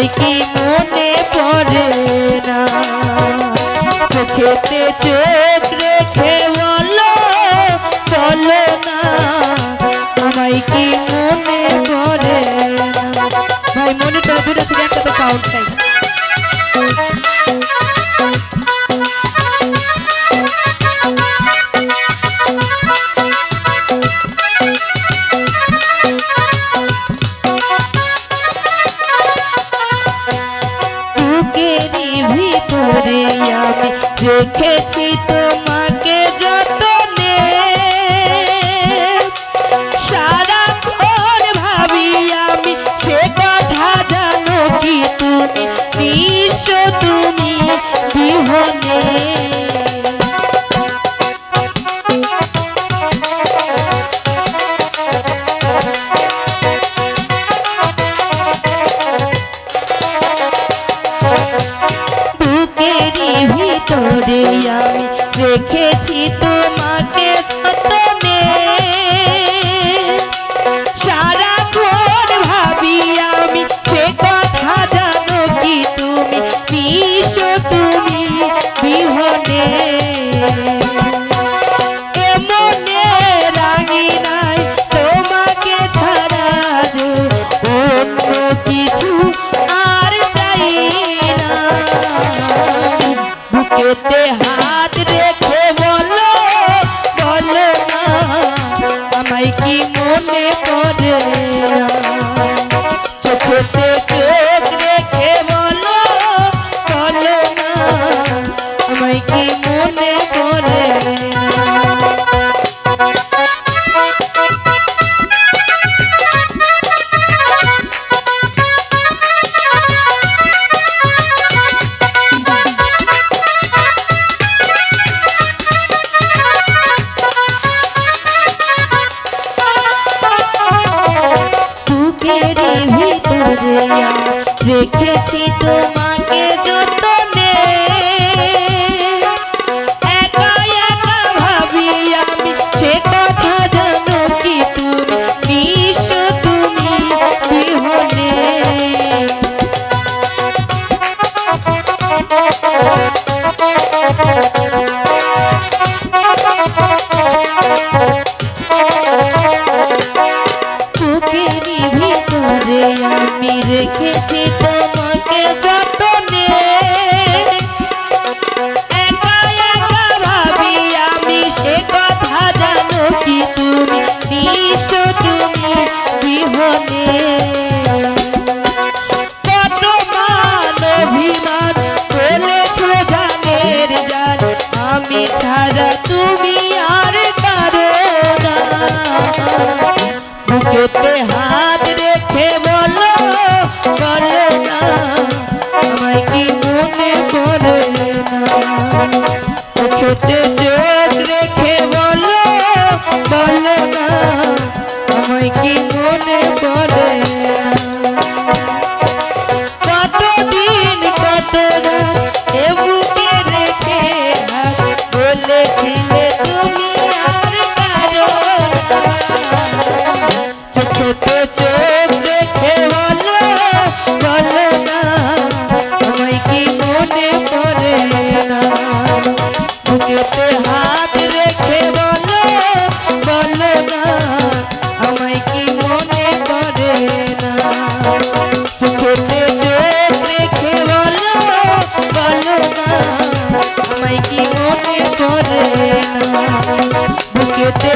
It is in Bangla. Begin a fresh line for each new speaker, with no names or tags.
আমায় কি মনে পড়ে না? চোখেতে চোখ রেখে বলো বলো না। আমায় কি মনে পড়ে ভাই মনে তো দূরে থেকে একটা তো সাউন্ড চাই। রেখেছি তোমাকে কি মনে না চোখেতে চোখ রেখে বলো বলো না। আমায় কি আমি রেখেছি তোমাকে যতনে। একা একা ভাবি আমি সে কথা জানো কি তুমি নিশ তুমি বিহনে। বুকেরই কত মান অভিমান বলেছ জানের জান আমি আর কারও হাত মনে পড়ে কতদিন কত এ বুকে রেখে বলেছিলে তুমি আর পড়ে না। বুকেতে